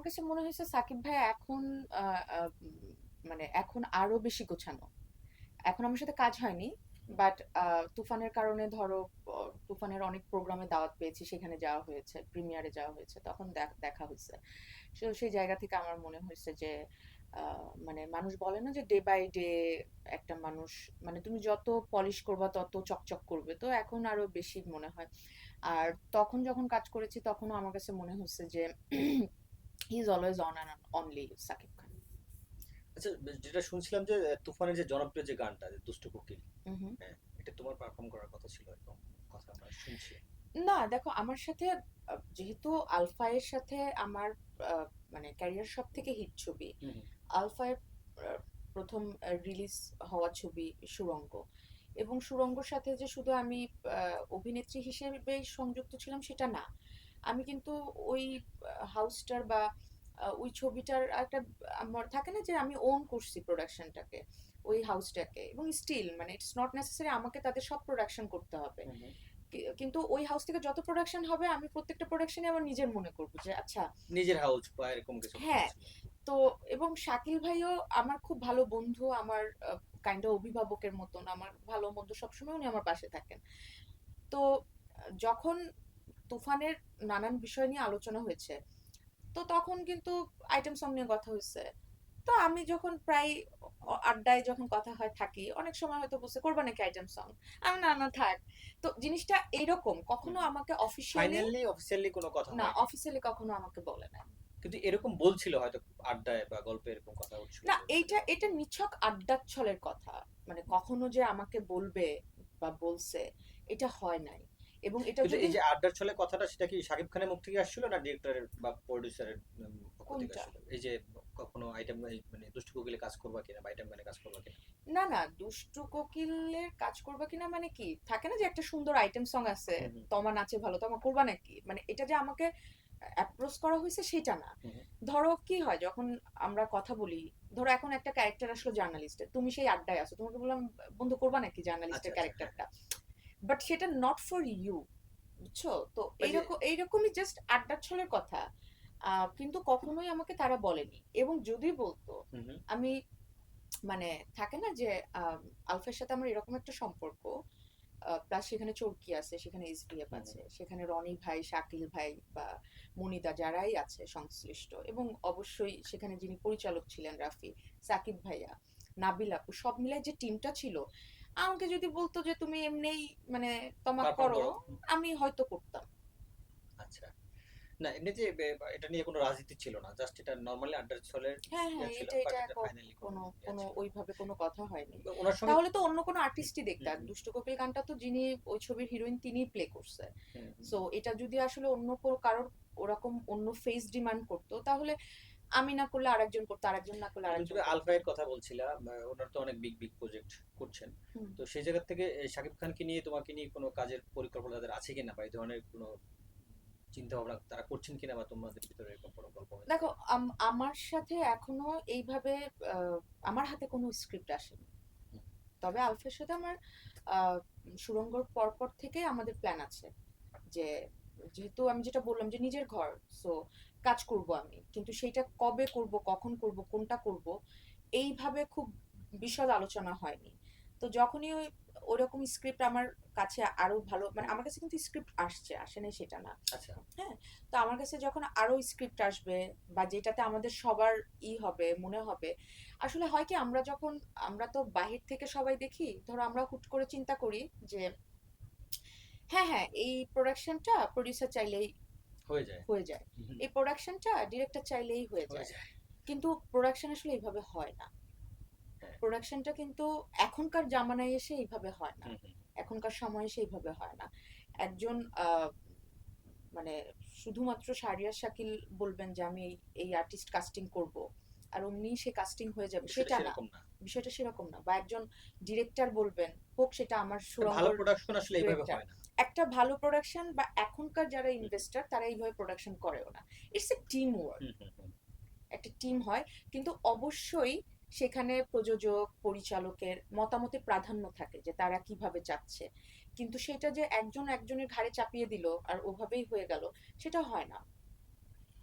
আমার কাছে মনে হয়েছে সাকিব ভাই এখন মানে এখন আরও বেশি গোছানো। এখন আমার সাথে কাজ হয়নি বাট তুফানের কারণে ধরো তুফানের অনেক প্রোগ্রামে দাওয়াত পেয়েছি, সেখানে যাওয়া হয়েছে প্রিমিয়ারে যাওয়া হয়েছে, তখন দেখা হয়েছে। তো সেই জায়গা থেকে আমার মনে হয়েছে যে মানে মানুষ বলে না যে ডে বাই ডে একটা মানুষ মানে তুমি যত পলিশ করবা তত চকচক করবে, তো এখন আরও বেশি মনে হয়। আর তখন যখন কাজ করেছি, তখনও আমার কাছে মনে হচ্ছে যে he is always on and only Sakib Khan আচ্ছা যেটা শুনছিলাম যে তুফানের যে জনপ্রিয় যে গানটা দুষ্ট কোকিল। হ্যাঁ এটা তোমার পারফর্ম করার কথা ছিল এরকম কথা আমরা শুনছি। না দেখো আমার সাথে যেহেতু আলফায়ের সাথে আমার মানে ক্যারিয়ার সব থেকে হিট ছবি আলফায়ের প্রথম রিলিজ হওয়া ছবি সুরঙ্গ। এবং সুরঙ্গর সাথে যে শুধু আমি অভিনেত্রী হিসেবে সংযুক্ত ছিলাম সেটা না। আমি কিন্তু ওই হাউসটার বা ওই ছবিটার একটা আমার থাকে না যে আমি ওন করছি প্রোডাকশনটাকে ওই হাউসটাকে এবং স্টিল মানে ইটস নট নেসেসারি আমাকে তাদের সব প্রোডাকশন করতে হবে। কিন্তু ওই হাউস থেকে যত প্রোডাকশন হবে আমি প্রত্যেকটা প্রোডাকশনে আমার নিজের মনে করব যে আচ্ছা নিজের হাউস বা এরকম কিছু হ্যাঁ। তো এবং শাকিল ভাইও আমার খুব ভালো বন্ধু আমার কাইন্ড অভিভাবকের মতন আমার ভালো মন্দ সবসময় উনি আমার পাশে থাকেন। তো যখন তুফানের নানান বিষয় নিয়ে আলোচনা হয়েছে। তো তখন কিন্তু আইটেম সং নিয়ে কথা হয়েছে। তো আমি যখন প্রায় আড্ডায় যখন কথা হয় থাকি অনেক সময় হয়তো বসে করবা নাকি আইটেম সং আমি না না থাক। তো জিনিসটা এইরকম কখনো আমাকে অফিসিয়ালি অফিসিয়ালি কোনো কথা না অফিসিয়ালি কখনো আমাকে বলে না কিন্তু এরকম বলছিল হয়তো আড্ডায় বা গল্পে এরকম কথা হচ্ছিল। না এইটা এটা নিছক আড্ডার ছলের কথা। মানে কখনো যে আমাকে বলবে বা বলছে এটা হয় নাই। এবং এটা যদি এই যে আড্ডার ছলে কথাটা সেটা কি শাকিব খানের মুখ থেকে আসছিল না ডিরেক্টরের বা প্রোডিউসারের কোনটা? এই যে কখনো আইটেম মানে দুষ্টু কোকিলে কাজ করবা কিনা বা আইটেম মানে কাজ করবা কিনা? না না দুষ্টু কোকিলের কাজ করবে কিনা মানে কি? থাকে না যে একটা সুন্দর আইটেম সং আছে হুম। নাচে ভালো তমা করবা নাকি? মানে এটা যে আমাকে অ্যাপ্রোচ করা হয়েছে সেটা না। ধরো কি হয় যখন আমরা কথা বলি ধরো এখন একটা ক্যারেক্টার আসলো জার্নালিস্টের তুমি সেই আড্ডায় আছো তোমাকে বললাম বন্ধু করবা নাকি জার্নালিস্টের আচ্ছা, ক্যারেক্টারটা বাট সেটা নট ফর ইউ বুঝছ? তো এইরকম এইরকমই জাস্ট আড্ডার ছলের কথা। কিন্তু কখনোই আমাকে তারা বলেনি। এবং যদি বলতো। আমি মানে থাকে না যে আলফার সাথে আমার এরকম একটা সম্পর্ক। প্লাস সেখানে চরকি আছে সেখানে এসবিএফ। আছে সেখানে রনি ভাই শাকিল ভাই বা মনিদা যারাই আছে সংশ্লিষ্ট। এবং অবশ্যই সেখানে যিনি পরিচালক ছিলেন রাফি সাকিব ভাইয়া নাবিল আপু সব মিলাই যে টিমটা ছিল আমাকে যদি বলতো যে তুমি এমনিই মানে তোমার করো। আমি হয়তো করতাম আচ্ছা না এমনি যে এটা নিয়ে কোনো রাজনীতি ছিল না জাস্ট এটা নরমালি আড্ডার ছলের হ্যাঁ ইয়ে হ্যাঁ এটা এটা এটা ক- finally কোনো ইয়ে কোনো ওইভাবে কোনো কথা হয়নি তাহলে তো অন্য কোনো আর্টিস্টই দেখতাম। দুষ্ট কোকিল গানটা তো যিনি ওই ছবির হিরোইন তিনিই প্লে করছে। সো এটা যদি আসলে অন্য কোনো কারোর ওরকম অন্য ফেস ডিমান্ড করতো তাহলে আমি না করলে আরেকজন করতো আরেকজন না করলে আরেকজন তুমি করতো। আলফায়ের কথা বলছিলা ওনার তো অনেক বিগ বিগ প্রজেক্ট করছেন তো সেই জায়গা থেকে শাকিব খানকে নিয়ে তোমাকে নিয়ে কোনো কাজের পরিকল্পনা তাদের আছে কিনা বা এই ধরনের কোনো চিন্তা ভাবনা তারা করছেন কিনা বা তোমাদের ভিতরে এরকম কোনো গল্প? দেখো আম- আমার সাথে এখনও এইভাবে আমার হাতে কোনো স্ক্রিপ্ট আসেনি। তবে আলফের সাথে আমার আহ, সুরঙ্গর পরপর থেকে আমাদের প্ল্যান আছে যে যেহেতু আমি যেটা বললাম যে নিজের ঘর সো কাজ করব আমি। কিন্তু সেইটা কবে করব কখন করব কোনটা করব এইভাবে খুব বিশদ আলোচনা হয়নি। তো যখনই ওই ওরকম স্ক্রিপ্ট আমার কাছে আরও ভালো মানে আমার কাছে কিন্তু স্ক্রিপ্ট আসছে আসে নাই সেটা না। আচ্ছা। তো আমার কাছে যখন আরও স্ক্রিপ্ট আসবে বা যেটাতে আমাদের সবার ই হবে মনে হবে আসলে হয় কি আমরা যখন আমরা তো বাহির থেকে সবাই দেখি ধরো আমরা হুট করে চিন্তা করি যে হ্যাঁ হ্যাঁ এই প্রোডাকশনটা প্রডিউসার চাইলেই হয়ে যায়। হয়ে যায়। এই প্রোডাকশনটা ডিরেক্টর চাইলেই হয়ে হয়ে যায়। কিন্তু প্রোডাকশন আসলে এইভাবে হয় না। হ্যাঁ। প্রোডাকশনটা কিন্তু এখনকার জামানায় এসে এইভাবে হয় না। এখনকার সময়ে সেইভাবে হয় না। একজন মানে শুধুমাত্র শারিয়ার শাকিল বলবেন যে আমি এই- আর্টিস্ট কাস্টিং করব। আর অমনি সে কাস্টিং হয়ে যাবে। সেটা না। বিষয়টা সেরকম না। বা একজন ডিরেক্টর বলবেন হোক সেটা আমার ভালো প্রোডাকশন আসলে এইভাবে হয় না। একটা ভালো প্রোডাকশন বা এখনকার যারা ইনভেস্টর তারা এইভাবে প্রোডাকশন করেও না। It's a team work. একটা টিম হয় কিন্তু অবশ্যই সেখানে প্রযোজক পরিচালকের মতামতে প্রাধান্য থাকে যে তারা কীভাবে চাচ্ছে। কিন্তু সেটা যে একজন একজনের ঘাড়ে চাপিয়ে দিল আর ওভাবেই হয়ে গেল সেটা হয় না।